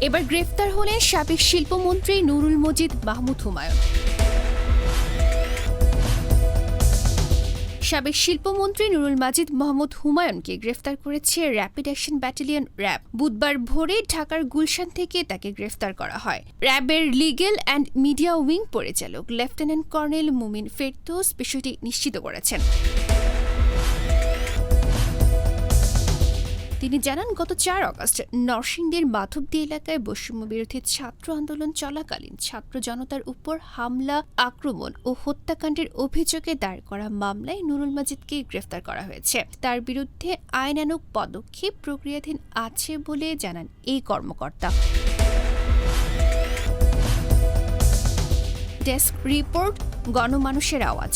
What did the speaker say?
এবার গ্রেফতার হলেন সাবেক শিল্পমন্ত্রী নুরুল মজিদ মাহমুদ হুমায়ুন। সাবেক শিল্পমন্ত্রী নুরুল মাজিদ মোহাম্মদ হুমায়ুনকে গ্রেফতার করেছে র্যাপিড অ্যাকশন ব্যাটালিয়ন র্যাব। বুধবার ভোরে ঢাকার গুলশান থেকে তাকে গ্রেফতার করা হয়। র্যাবের লিগেল অ্যান্ড মিডিয়া উইং পরিচালক লেফটেন্যান্ট কর্নেল মুমিন ফেরদৌস বিষয়টি নিশ্চিত করেছেন। তিনি জানান, গত চার অগস্ট নরসিংদীর মাধবদী এলাকায় বৈষম্য বিরোধী ছাত্র আন্দোলন চলাকালীন ছাত্র জনতার উপর হামলা, আক্রমণ ও হত্যাকাণ্ডের অভিযোগে দায়ের করা মামলায় নুরুল মাজিদকে গ্রেফতার করা হয়েছে। তার বিরুদ্ধে আইনানুগ পদক্ষেপ প্রক্রিয়াধীন আছে বলে জানান এই কর্মকর্তা। ডেস্ক রিপোর্ট, গণমানুষের আওয়াজ।